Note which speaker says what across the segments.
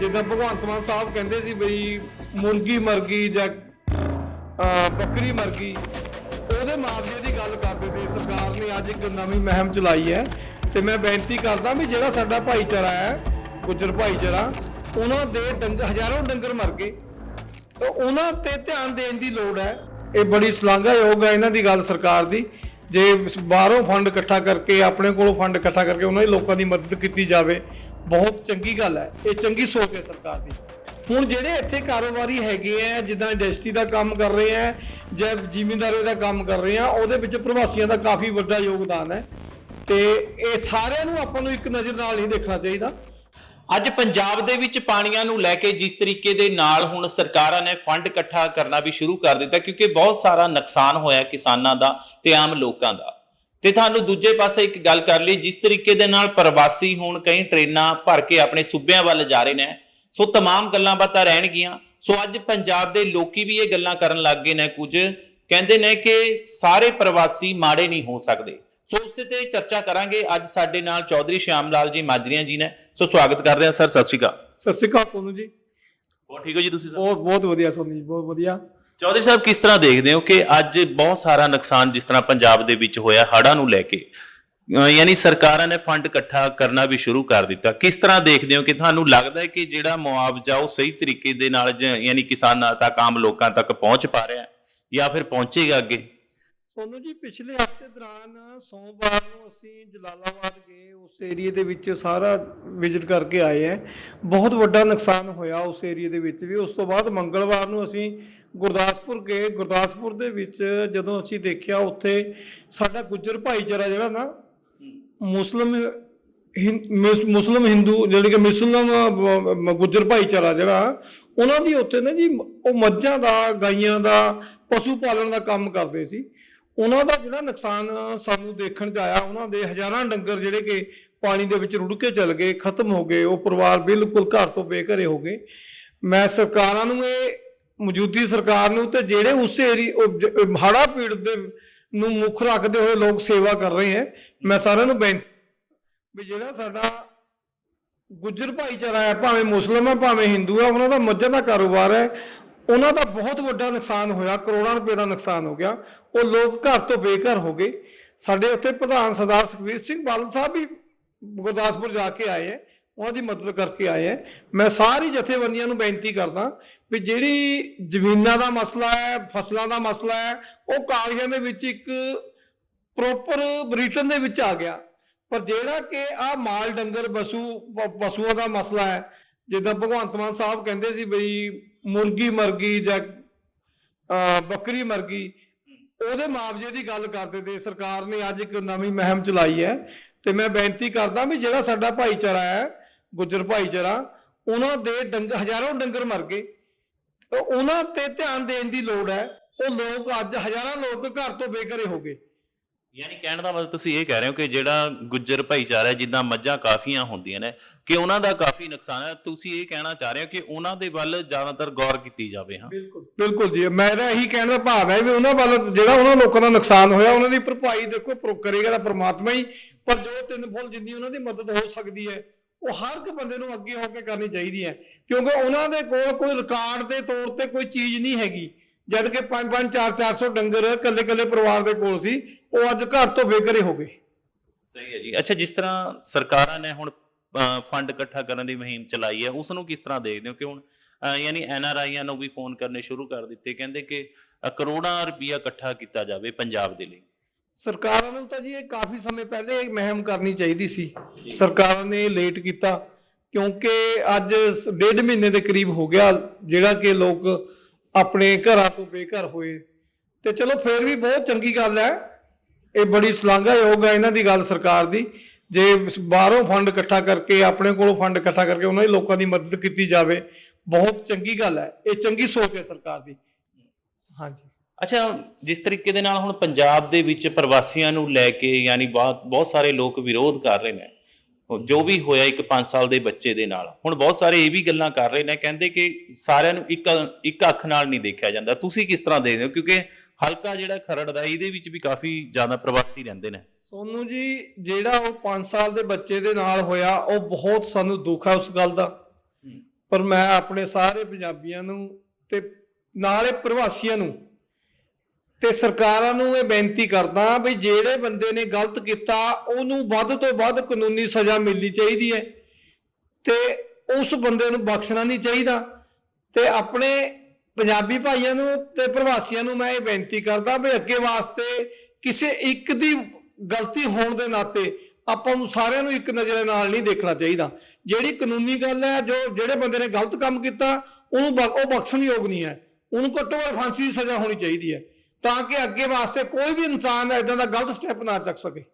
Speaker 1: ਜਿੱਦਾਂ ਭਗਵੰਤ ਮਾਨ ਸਾਹਿਬ ਕਹਿੰਦੇ ਸੀ ਬਈ ਮੁਰਗੀ ਮਰ ਗਈ ਜਾਂ ਬੱਕਰੀ ਮਰ ਗਈ ਉਹਦੇ ਮੁਆਵਜ਼ੇ ਦੀ ਗੱਲ ਕਰਦੇ ਤੇ ਸਰਕਾਰ ਨੇ ਅੱਜ ਇੱਕ ਨਵੀਂ ਮੁਹਿੰਮ ਚਲਾਈ ਹੈ ਤੇ ਮੈਂ ਬੇਨਤੀ ਕਰਦਾ ਵੀ ਜਿਹੜਾ ਸਾਡਾ ਭਾਈਚਾਰਾ ਹੈ, ਗੁੱਜਰ ਭਾਈਚਾਰਾ, ਉਹਨਾਂ ਦੇ ਡੰਗ, ਹਜ਼ਾਰਾਂ ਡੰਗਰ ਮਰ ਗਏ। ਤਾਂ ਉਹਨਾਂ ਤੇ ਧਿਆਨ ਦੇਣ ਦੀ ਲੋੜ ਹੈ। ਇਹ ਬੜੀ ਸ਼ਲਾਘਾਯੋਗ ਹੈ ਇਹਨਾਂ ਦੀ ਗੱਲ ਸਰਕਾਰ ਦੀ। ਜੇ ਬਾਹਰੋਂ ਫੰਡ ਇਕੱਠਾ ਕਰਕੇ, ਆਪਣੇ ਕੋਲੋਂ ਫੰਡ ਇਕੱਠਾ ਕਰਕੇ ਉਹਨਾਂ ਦੇ ਲੋਕਾਂ ਦੀ ਮਦਦ ਕੀਤੀ ਜਾਵੇ ਬਹੁਤ ਚੰਗੀ ਗੱਲ ਹੈ, ਇਹ ਚੰਗੀ ਸੋਚ ਹੈ ਸਰਕਾਰ ਦੀ। ਹੁਣ ਜਿਹੜੇ ਇੱਥੇ ਕਾਰੋਬਾਰੀ ਹੈਗੇ ਆ ਜਿੱਦਾਂ ਇੰਡਸਟਰੀ ਦਾ ਕੰਮ ਕਰ ਰਹੇ ਆ ਜਾਂ ਜ਼ਿਮੀਂਦਾਰੀ ਦਾ ਕੰਮ ਕਰ ਰਹੇ ਆ, ਉਹਦੇ ਵਿੱਚ ਪ੍ਰਵਾਸੀਆਂ ਦਾ ਕਾਫੀ ਵੱਡਾ ਯੋਗਦਾਨ ਹੈ। ਤੇ ਇਹ ਸਾਰਿਆਂ ਨੂੰ ਆਪਾਂ ਨੂੰ ਇੱਕ ਨਜ਼ਰ ਨਾਲ ਨਹੀਂ ਦੇਖਣਾ ਚਾਹੀਦਾ।
Speaker 2: ਅੱਜ ਪੰਜਾਬ ਦੇ ਵਿੱਚ ਪਾਣੀਆਂ ਨੂੰ ਲੈ ਕੇ ਜਿਸ ਤਰੀਕੇ ਦੇ ਨਾਲ ਹੁਣ ਸਰਕਾਰਾਂ ਨੇ ਫੰਡ ਇਕੱਠਾ ਕਰਨਾ ਵੀ ਸ਼ੁਰੂ ਕਰ ਦਿੱਤਾ, ਕਿਉਂਕਿ ਬਹੁਤ ਸਾਰਾ ਨੁਕਸਾਨ ਹੋਇਆ ਕਿਸਾਨਾਂ ਦਾ ਤੇ ਆਮ ਲੋਕਾਂ ਦਾ। ਤੇ ਤੁਹਾਨੂੰ ਦੂਜੇ ਪਾਸੇ ਇੱਕ ਗੱਲ ਕਰ ਲਈ ਜਿਸ ਤਰੀਕੇ ਦੇ ਨਾਲ ਪ੍ਰਵਾਸੀ ਹੁਣ ਕਈ ਟ੍ਰੇਨਾਂ ਭਰ ਕੇ ਆਪਣੇ ਸੂਬਿਆਂ ਵੱਲ ਜਾ ਰਹੇ ਨੇ ਸੋ तमाम ਗੱਲਾਂ ਬਾਤਾਂ ਰਹਿਣਗੀਆਂ ਸੋ ਅੱਜ ਪੰਜਾਬ ਦੇ ਲੋਕੀ ਵੀ ਇਹ ਗੱਲਾਂ ਕਰਨ ਲੱਗ ਗਏ ਨੇ ਕੁਝ ਕਹਿੰਦੇ ਨੇ ਕਿ ਸਾਰੇ ਪ੍ਰਵਾਸੀ ਮਾੜੇ ਨਹੀਂ ਹੋ ਸਕਦੇ ਸੋ ਉਸੇ ਤੇ ਚਰਚਾ ਕਰਾਂਗੇ ਅੱਜ ਸਾਡੇ ਨਾਲ ਚੌਧਰੀ ਸ਼ਿਆਮ ਲਾਲ ਜੀ ਮਾਜਰੀਆਂ ਜੀ ਨੇ ਸੋ ਸਵਾਗਤ ਕਰਦੇ ਹਾਂ ਸਰ ਸਤਿ ਸ਼੍ਰੀ ਅਕਾਲ
Speaker 1: ਸਤਿ ਸ਼੍ਰੀ ਅਕਾਲ ਸੋਨੂ ਜੀ
Speaker 2: ਬਹੁਤ ਠੀਕ ਹੋ ਜੀ ਤੁਸੀਂ
Speaker 1: ਬਹੁਤ ਬਹੁਤ ਵਧੀਆ ਸੋਨੂ ਜੀ ਬਹੁਤ ਵਧੀਆ
Speaker 2: ਚੌਧਰੀ ਸਾਹਿਬ, ਕਿਸ ਤਰ੍ਹਾਂ ਦੇਖਦੇ ਹੋ ਕਿ ਅੱਜ ਬਹੁਤ ਸਾਰਾ ਨੁਕਸਾਨ ਜਿਸ ਤਰ੍ਹਾਂ ਪੰਜਾਬ ਦੇ ਵਿੱਚ ਹੋਇਆ, ਹੜ੍ਹਾਂ ਨੂੰ ਲੈ ਕੇ? ਯਾਨੀ ਸਰਕਾਰਾਂ ਨੇ ਫੰਡ ਇਕੱਠਾ ਕਰਨਾ ਵੀ ਸ਼ੁਰੂ ਕਰ ਦਿੱਤਾ। ਕਿਸ ਤਰ੍ਹਾਂ ਦੇਖਦੇ ਹੋ ਕਿ ਤੁਹਾਨੂੰ ਲੱਗਦਾ ਹੈ ਕਿ ਜਿਹੜਾ ਮੁਆਵਜ਼ਾ ਉਹ ਸਹੀ ਤਰੀਕੇ ਦੇ ਨਾਲ ਯਾਨੀ ਕਿਸਾਨਾਂ ਤੱਕ, ਆਮ ਲੋਕਾਂ ਤੱਕ ਪਹੁੰਚ ਪਾ ਰਿਹਾ ਹੈ ਜਾਂ ਫਿਰ ਪਹੁੰਚੇਗਾ ਅੱਗੇ?
Speaker 1: ਸੋਨੂ ਜੀ ਪਿਛਲੇ ਹਫ਼ਤੇ ਦੌਰਾਨ ਸੋਮਵਾਰ ਨੂੰ ਅਸੀਂ ਜਲਾਲਾਬਾਦ ਗਏ, ਉਸ ਏਰੀਏ ਦੇ ਵਿੱਚ ਸਾਰਾ ਵਿਜ਼ਿਟ ਕਰਕੇ ਆਏ ਹੈ। ਬਹੁਤ ਵੱਡਾ ਨੁਕਸਾਨ ਹੋਇਆ ਉਸ ਏਰੀਏ ਦੇ ਵਿੱਚ ਵੀ। ਉਸ ਤੋਂ ਬਾਅਦ ਮੰਗਲਵਾਰ ਨੂੰ ਅਸੀਂ ਗੁਰਦਾਸਪੁਰ ਗਏ। ਗੁਰਦਾਸਪੁਰ ਦੇ ਵਿੱਚ ਜਦੋਂ ਅਸੀਂ ਦੇਖਿਆ ਉੱਥੇ ਸਾਡਾ ਗੁੱਜਰ ਭਾਈਚਾਰਾ ਜਿਹੜਾ ਨਾ, ਮੁਸਲਮ ਹਿੰ- ਮੁਸ- ਮੁਸਲਮ ਹਿੰਦੂ ਜਿਹੜੇ ਕਿ ਮੁਸਲਮ ਗੁੱਜਰ ਭਾਈਚਾਰਾ ਜਿਹੜਾ, ਉਹਨਾਂ ਦੀ ਉੱਥੇ ਨਾ ਜੀ ਉਹ ਮੱਝਾਂ ਦਾ, ਗਾਈਆਂ ਦਾ, ਪਸ਼ੂ ਪਾਲਣ ਦਾ ਕੰਮ ਕਰਦੇ ਸੀ। ਉਹਨਾਂ ਦਾ ਜਿਹੜਾ ਨੁਕਸਾਨ ਸਾਨੂੰ ਦੇਖਣ ਚ ਆਇਆ, ਉਹਨਾਂ ਦੇ ਹਜ਼ਾਰਾਂ ਡੰਗਰ ਜਿਹੜੇ ਕਿ ਪਾਣੀ ਦੇ ਵਿੱਚ ਰੁੜ ਕੇ ਚਲ ਗਏ, ਖਤਮ ਹੋ ਗਏ, ਉਹ ਪਰਿਵਾਰ ਬਿਲਕੁਲ ਘਰ ਤੋਂ ਬੇਘਰੇ ਹੋ ਗਏ। ਮੈਂ ਸਰਕਾਰਾਂ ਨੂੰ ਇਹ, ਮੌਜੂਦੀ ਸਰਕਾਰ ਨੂੰ ਤੇ ਜਿਹੜੇ ਉਸ ਏਰੀ ਹੜਾ ਪੀੜਤ ਦੇ ਨੂੰ ਮੁੱਖ ਰੱਖਦੇ ਹੋਏ ਲੋਕ ਸੇਵਾ ਕਰ ਰਹੇ ਹੈ, ਮੈਂ ਸਾਰਿਆਂ ਨੂੰ ਬੇਨਤੀ ਵੀ ਜਿਹੜਾ ਸਾਡਾ ਗੁੱਜਰ ਭਾਈਚਾਰਾ ਹੈ, ਭਾਵੇਂ ਮੁਸਲਮ ਹੈ ਭਾਵੇਂ ਹਿੰਦੂ ਹੈ, ਉਹਨਾਂ ਦਾ ਮੱਝਾਂ ਦਾ ਕਾਰੋਬਾਰ ਹੈ ਉਹਨਾਂ ਦਾ ਬਹੁਤ ਵੱਡਾ ਨੁਕਸਾਨ ਹੋਇਆ, ਕਰੋੜਾਂ ਰੁਪਏ ਦਾ ਨੁਕਸਾਨ ਹੋ ਗਿਆ। ਉਹ ਲੋਕ ਘਰ ਤੋਂ ਬੇਘਰ ਹੋ ਗਏ। ਸਾਡੇ ਉੱਥੇ ਪ੍ਰਧਾਨ ਸਰਦਾਰ ਸੁਖਵੀਰ ਸਿੰਘ ਬਾਦਲ ਸਾਹਿਬ ਵੀ ਗੁਰਦਾਸਪੁਰ ਜਾ ਕੇ ਆਏ ਹੈ। ਉਹਨਾਂ ਦੀ ਮਦਦ ਕਰਕੇ ਆਏ ਹੈ। ਮੈਂ ਸਾਰੀ ਜਥੇਬੰਦੀਆਂ ਨੂੰ ਬੇਨਤੀ ਕਰਦਾ ਵੀ ਜਿਹੜੀ ਜ਼ਮੀਨਾਂ ਦਾ ਮਸਲਾ ਹੈ, ਫਸਲਾਂ ਦਾ ਮਸਲਾ ਹੈ, ਉਹ ਕਾਗਜ਼ਾਂ ਦੇ ਵਿੱਚ ਇੱਕ ਪ੍ਰੋਪਰ ਰਿਟਰਨ ਦੇ ਵਿੱਚ ਆ ਗਿਆ। ਪਰ ਜਿਹੜਾ ਕਿ ਆ ਮਾਲ ਡੰਗਰ, ਪਸ਼ੂ ਪਸ਼ੂਆਂ ਦਾ ਮਸਲਾ ਹੈ ਜਿੱਦਾਂ ਭਗਵੰਤ ਮਾਨ ਸਾਹਿਬ ਕਹਿੰਦੇ ਸੀ ਬਈ ਮੁਰਗੀ ਮਰ ਗਈ ਜਾਂ ਬੱਕਰੀ ਮਰ ਗਈ ਉਹਦੇ ਮੁਆਵਜ਼ੇ ਦੀ ਗੱਲ ਕਰਦੇ ਤੇ ਸਰਕਾਰ ਨੇ ਅੱਜ ਇੱਕ ਨਵੀਂ ਮੁਹਿੰਮ ਚਲਾਈ ਹੈ ਤੇ ਮੈਂ ਬੇਨਤੀ ਕਰਦਾ ਵੀ ਜਿਹੜਾ ਸਾਡਾ ਭਾਈਚਾਰਾ ਹੈ, ਗੁੱਜਰ ਭਾਈਚਾਰਾ, ਉਹਨਾਂ ਦੇ ਡੰਗ, ਹਜ਼ਾਰਾਂ ਡੰਗਰ ਮਰ ਗਏ। ਉਹਨਾਂ ਤੇ ਧਿਆਨ ਦੇਣ ਦੀ ਲੋੜ ਹੈ। ਉਹ ਲੋਕ ਅੱਜ ਹਜ਼ਾਰਾਂ ਲੋਕ ਘਰ ਤੋਂ ਬੇਘਰੇ ਹੋ ਗਏ।
Speaker 2: ਯਾਨੀ ਕਹਿਣ ਦਾ ਮਤਲਬ ਤੁਸੀਂ ਇਹ ਕਹਿ ਰਹੇ ਹੋ ਕਿ ਜਿਹੜਾ ਗੁੱਜਰ ਭਾਈਚਾਰਾ ਜਿੱਦਾਂ ਮੱਝਾਂ ਕਾਫੀਆਂ ਹੁੰਦੀਆਂ ਨੇ, ਕਿ ਉਹਨਾਂ ਦਾ ਕਾਫੀ ਨੁਕਸਾਨ ਹੈ। ਤੁਸੀਂ ਇਹ ਕਹਿਣਾ ਚਾਹ ਰਹੇ ਹੋ ਕਿ ਉਹਨਾਂ ਦੇ ਵੱਲ ਜ਼ਿਆਦਾਤਰ ਗੌਰ ਕੀਤੀ ਜਾਵੇ, ਹਾਂ?
Speaker 1: ਬਿਲਕੁਲ ਬਿਲਕੁਲ ਜੀ। ਮੇਰਾ ਇਹੀ ਕਹਿਣ ਦਾ ਭਾਵ ਹੈ ਵੀ ਉਹਨਾਂ ਵੱਲ ਜਿਹੜਾ ਉਹਨਾਂ ਲੋਕਾਂ ਦਾ ਨੁਕਸਾਨ ਹੋਇਆ, ਉਹਨਾਂ ਦੀ ਭਰਪਾਈ ਦੇਖੋ, ਪ੍ਰੋ- ਕਰੇਗਾ ਤਾਂ ਪ੍ਰਮਾਤਮਾ ਹੀ, ਪਰ ਜੋ ਤਿੰਨ ਫੁੱਲ ਜਿੰਨੀ ਉਹਨਾਂ ਦੀ ਮਦਦ ਹੋ ਸਕਦੀ ਹੈ, ਉਹ ਹਰ ਇੱਕ ਬੰਦੇ ਨੂੰ ਅੱਗੇ ਹੋ ਕੇ ਕਰਨੀ ਚਾਹੀਦੀ ਹੈ। ਕਿਉਂਕਿ ਉਹਨਾਂ ਦੇ ਕੋਲ ਕੋਈ ਰਿਕਾਰਡ ਦੇ ਤੌਰ ਤੇ ਕੋਈ ਚੀਜ਼ ਨਹੀਂ ਹੈਗੀ। ਜਦ ਕਿ 5 5 4 400 ਡੰਗਰ ਕੱਲੇ ਕੱਲੇ ਪਰਿਵਾਰ ਦੇ ਕੋਲ ਸੀ ਉਹ ਅੱਜ ਘਰ ਤੋਂ ਬੇਘਰੇ ਹੋ ਗਏ।
Speaker 2: ਸਹੀ ਹੈ ਜੀ। ਅੱਛਾ ਜਿਸ ਤਰ੍ਹਾਂ ਸਰਕਾਰਾਂ ਨੇ ਹੁਣ ਫੰਡ ਇਕੱਠਾ ਕਰਨ ਦੀ ਮੁਹਿੰਮ ਚਲਾਈ ਹੈ ਉਸ ਨੂੰ ਕਿਸ ਤਰ੍ਹਾਂ ਦੇਖਦੇ ਹੋ ਕਿ ਹੁਣ ਯਾਨੀ ਐਨ ਆਰ ਆਈਆਂ ਨੂੰ ਵੀ ਫੋਨ ਕਰਨੇ ਸ਼ੁਰੂ ਕਰ ਦਿੱਤੇ ਕਹਿੰਦੇ ਕਿ ਕਰੋੜਾਂ ਰੁਪਈਆ ਇਕੱਠਾ ਕੀਤਾ ਜਾਵੇ ਪੰਜਾਬ ਦੇ ਲਈ?
Speaker 1: ਸਰਕਾਰਾਂ ਨੂੰ ਤਾਂ ਜੀ ਇਹ ਕਾਫੀ ਸਮੇਂ ਪਹਿਲੇ ਇਹ ਮੁਹਿੰਮ ਕਰਨੀ ਚਾਹੀਦੀ ਸੀ। ਸਰਕਾਰਾਂ ਨੇ ਲੇਟ ਕੀਤਾ ਕਿਉਂਕਿ ਅੱਜ ਡੇਢ ਮਹੀਨੇ ਦੇ ਕਰੀਬ ਹੋ ਗਿਆ ਜਿਹੜਾ ਕਿ ਲੋਕ ਆਪਣੇ ਘਰਾਂ ਤੋਂ ਬੇਘਰ ਹੋਏ। ਤੇ ਚਲੋ ਫਿਰ ਵੀ ਬਹੁਤ ਚੰਗੀ ਗੱਲ ਹੈ। ਇਹ ਬੜੀ ਸ਼ਲਾਘਾਯੋਗ ਹੈ ਇਹਨਾਂ ਦੀ ਗੱਲ ਸਰਕਾਰ ਦੀ। ਜੇ ਬਾਹਰੋਂ ਫੰਡ ਇਕੱਠਾ ਕਰਕੇ, ਆਪਣੇ ਕੋਲੋਂ ਫੰਡ ਇਕੱਠਾ ਕਰਕੇ ਉਹਨਾਂ ਦੇ ਲੋਕਾਂ ਦੀ ਮਦਦ ਕੀਤੀ ਜਾਵੇ, ਬਹੁਤ ਚੰਗੀ ਗੱਲ ਹੈ। ਇਹ ਚੰਗੀ ਸੋਚ ਹੈ ਸਰਕਾਰ ਦੀ। ਹਾਂਜੀ।
Speaker 2: ਅੱਛਾ, ਜਿਸ ਤਰੀਕੇ ਦੇ ਨਾਲ ਹੁਣ ਪੰਜਾਬ ਦੇ ਵਿੱਚ ਪ੍ਰਵਾਸੀਆਂ ਨੂੰ ਲੈ ਕੇ, ਯਾਨੀ ਬਹੁਤ ਬਹੁਤ ਸਾਰੇ ਲੋਕ ਵਿਰੋਧ ਕਰ ਰਹੇ ਨੇ ਜੋ ਵੀ ਹੋਇਆ ਇੱਕ 5 ਸਾਲ ਦੇ ਬੱਚੇ ਦੇ ਨਾਲ। ਹੁਣ ਬਹੁਤ ਸਾਰੇ ਇਹ ਵੀ ਗੱਲਾਂ ਕਰ ਰਹੇ ਨੇ ਕਹਿੰਦੇ ਕਿ ਸਾਰਿਆਂ ਨੂੰ ਇੱਕ ਇੱਕ ਅੱਖ ਨਾਲ ਨਹੀਂ ਦੇਖਿਆ ਜਾਂਦਾ। ਤੁਸੀਂ ਕਿਸ ਤਰ੍ਹਾਂ ਦੇਖਦੇ ਹੋ? ਕਿਉਂਕਿ ਹਲਕਾ ਜਿਹੜਾ ਖਰੜ ਦਾ ਇਹਦੇ ਵਿੱਚ ਵੀ ਕਾਫੀ ਜ਼ਿਆਦਾ ਪ੍ਰਵਾਸੀ ਰਹਿੰਦੇ ਨੇ।
Speaker 1: ਸੋਨੂ ਜੀ ਜਿਹੜਾ ਉਹ 5 ਸਾਲ ਦੇ ਬੱਚੇ ਦੇ ਨਾਲ ਹੋਇਆ ਉਹ ਬਹੁਤ ਸਾਨੂੰ ਦੁੱਖ ਹੈ ਉਸ ਗੱਲ ਦਾ। ਪਰ ਮੈਂ ਆਪਣੇ ਸਾਰੇ ਪੰਜਾਬੀਆਂ ਨੂੰ ਤੇ ਨਾਲੇ ਪ੍ਰਵਾਸੀਆਂ ਨੂੰ ਤੇ ਸਰਕਾਰਾਂ ਨੂੰ ਇਹ ਬੇਨਤੀ ਕਰਦਾ ਵੀ ਜਿਹੜੇ ਬੰਦੇ ਨੇ ਗਲਤ ਕੀਤਾ, ਉਹਨੂੰ ਵੱਧ ਤੋਂ ਵੱਧ ਕਾਨੂੰਨੀ ਸਜ਼ਾ ਮਿਲਣੀ ਚਾਹੀਦੀ ਹੈ। ਤੇ ਉਸ ਬੰਦੇ ਨੂੰ ਬਖਸ਼ਣਾ ਨਹੀਂ ਚਾਹੀਦਾ। ਤੇ ਆਪਣੇ ਪੰਜਾਬੀ ਭਾਈਆਂ ਨੂੰ ਤੇ ਪ੍ਰਵਾਸੀਆਂ ਨੂੰ ਮੈਂ ਇਹ ਬੇਨਤੀ ਕਰਦਾ ਵੀ ਅੱਗੇ ਵਾਸਤੇ ਕਿਸੇ ਇੱਕ ਦੀ ਗਲਤੀ ਹੋਣ ਦੇ ਨਾਤੇ ਆਪਾਂ ਨੂੰ ਸਾਰਿਆਂ ਨੂੰ ਇੱਕ ਨਜ਼ਰ ਨਾਲ ਨਹੀਂ ਦੇਖਣਾ ਚਾਹੀਦਾ। ਜਿਹੜੀ ਕਾਨੂੰਨੀ ਗੱਲ ਹੈ, ਜੋ ਜਿਹੜੇ ਬੰਦੇ ਨੇ ਗਲਤ ਕੰਮ ਕੀਤਾ, ਉਹਨੂੰ ਬ- ਉਹ ਬਖਸ਼ਣਯੋਗ ਨਹੀਂ ਹੈ। ਉਹਨੂੰ ਘੱਟੋ ਘੱਟ ਫਾਂਸੀ ਦੀ ਸਜ਼ਾ ਹੋਣੀ ਚਾਹੀਦੀ ਹੈ। ਤਾਂ ਕਿ ਅੱਗੇ ਵਾਸਤੇ ਕੋਈ ਵੀ ਇਨਸਾਨ ਇਦਾਂ ਦਾ ਗਲਤ ਸਟੈਪ ਨਾ ਚੱਕ ਸਕੇ।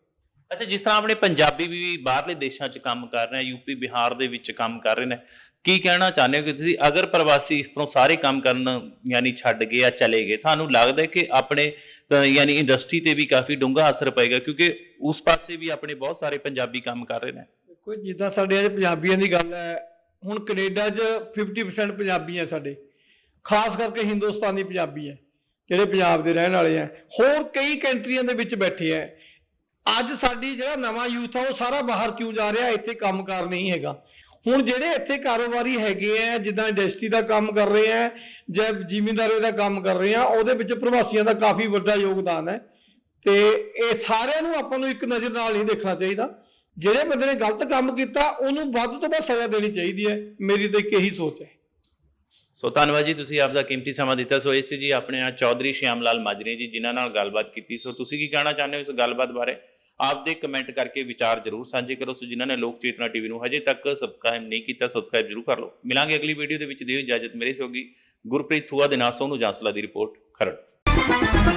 Speaker 2: ਅੱਛਾ ਜਿਸ ਤਰ੍ਹਾਂ ਆਪਣੇ ਪੰਜਾਬੀ ਵੀ ਬਾਹਰਲੇ ਦੇਸ਼ਾਂ 'ਚ ਕੰਮ ਕਰ ਰਹੇ ਆ ਯੂਪੀ ਬਿਹਾਰ ਦੇ ਵਿੱਚ ਕੰਮ ਕਰ ਰਹੇ ਨੇ ਕੀ ਕਹਿਣਾ ਚਾਹੁੰਦੇ ਹੋ ਕਿ ਤੁਸੀਂ ਅਗਰ ਪ੍ਰਵਾਸੀ ਇਸ ਤਰ੍ਹਾਂ ਸਾਰੇ ਕੰਮ ਕਰਨ ਯਾਨੀ ਛੱਡ ਗਏ ਜਾਂ ਚਲੇ ਗਏ ਤੁਹਾਨੂੰ ਲੱਗਦਾ ਹੈ ਕਿ ਆਪਣੇ ਯਾਨੀ ਇੰਡਸਟਰੀ ਤੇ ਵੀ ਕਾਫੀ ਡੂੰਘਾ ਅਸਰ ਪਏਗਾ ਕਿਉਂਕਿ ਉਸ ਪਾਸੇ ਵੀ ਆਪਣੇ ਬਹੁਤ ਸਾਰੇ ਪੰਜਾਬੀ ਕੰਮ ਕਰ ਰਹੇ ਨੇ?
Speaker 1: ਕੋਈ ਜਿੱਦਾਂ ਸਾਡੇ ਅੱਜ ਪੰਜਾਬੀਆਂ ਦੀ ਗੱਲ ਹੈ ਹੁਣ ਕੈਨੇਡਾ 'ਚ 50% ਪੰਜਾਬੀ ਹੈ ਸਾਡੇ ਖਾਸ ਕਰਕੇ ਹਿੰਦੁਸਤਾਨੀ ਪੰਜਾਬੀ ਹੈ। ਜਿਹੜੇ ਪੰਜਾਬ ਦੇ ਰਹਿਣ ਵਾਲੇ ਆ। ਹੋਰ ਕਈ ਕੰਟਰੀਆਂ ਦੇ ਵਿੱਚ ਬੈਠੇ ਆ। ਅੱਜ ਸਾਡੀ ਜਿਹੜਾ ਨਵਾਂ ਯੂਥ ਆ, ਉਹ ਸਾਰਾ ਬਾਹਰ ਕਿਉਂ ਜਾ ਰਿਹਾ? ਇੱਥੇ ਕੰਮਕਾਰ ਨਹੀਂ ਹੈਗਾ। ਹੁਣ ਜਿਹੜੇ ਇੱਥੇ ਕਾਰੋਬਾਰੀ ਹੈਗੇ ਆ, ਜਿੱਦਾਂ ਇੰਡਸਟਰੀ ਦਾ ਕੰਮ ਕਰ ਰਹੇ ਆ, ਜਾਂ ਜ਼ਿਮੀਂਦਾਰੀ ਦਾ ਕੰਮ ਕਰ ਰਹੇ ਆ, ਉਹਦੇ ਵਿੱਚ ਪ੍ਰਵਾਸੀਆਂ ਦਾ ਕਾਫੀ ਵੱਡਾ ਯੋਗਦਾਨ ਹੈ। ਤੇ ਇਹ ਸਾਰਿਆਂ ਨੂੰ ਆਪਾਂ ਨੂੰ ਇੱਕ ਨਜ਼ਰ ਨਾਲ ਨਹੀਂ ਦੇਖਣਾ ਚਾਹੀਦਾ। ਜਿਹੜੇ ਬੰਦੇ ਨੇ ਗਲਤ ਕੰਮ ਕੀਤਾ, ਉਹਨੂੰ ਵੱਧ ਤੋਂ ਵੱਧ ਸਜ਼ਾ ਦੇਣੀ ਚਾਹੀਦੀ ਹੈ। ਮੇਰੀ ਤਾਂ ਇੱਕ ਇਹੀ ਸੋਚ ਹੈ।
Speaker 2: ਸੋ ਧੰਨਵਾਦ ਜੀ, ਤੁਸੀਂ ਆਪਦਾ ਕੀਮਤੀ ਸਮਾਂ ਦਿੱਤਾ। ਸੋ ਇਸ ਜੀ ਆਪਣੇ ਆ ਚੌਧਰੀ ਸ਼ਿਆਮ ਲਾਲ ਮਾਜਰੀ ਜੀ, ਜਿਨ੍ਹਾਂ ਨਾਲ ਗੱਲਬਾਤ ਕੀਤੀ। ਸੋ ਤੁਸੀਂ ਕੀ ਕਹਿਣਾ ਚਾਹੁੰਦੇ ਹੋ ਇਸ ਗੱਲਬਾਤ ਬਾਰੇ? ਆਪਦੇ ਕਮੈਂਟ ਕਰਕੇ ਵਿਚਾਰ ਜਰੂਰ ਸਾਂਝੇ ਕਰੋ। ਸੋ ਜਿਨ੍ਹਾਂ ਨੇ ਲੋਕ ਚੇਤਨਾ ਟੀਵੀ ਨੂੰ ਹਜੇ ਤੱਕ ਸਬਸਕ੍ਰਾਈਬ ਨਹੀਂ ਕੀਤਾ, ਸਬਸਕ੍ਰਾਈਬ ਜਰੂਰ ਕਰ ਲਓ। ਮਿਲਾਂਗੇ ਅਗਲੀ ਵੀਡੀਓ ਦੇ ਵਿੱਚ। ਦਿਓ ਇਜਾਜ਼ਤ। ਮੇਰੇ ਸੋਗੀ ਗੁਰਪ੍ਰੀਤ ਥੂਆ ਦੇ ਨਾਲ ਸੋਨੂੰ ਜਾਂਸਲਾ ਦੀ ਰਿਪੋਰਟ ਖਰੜ।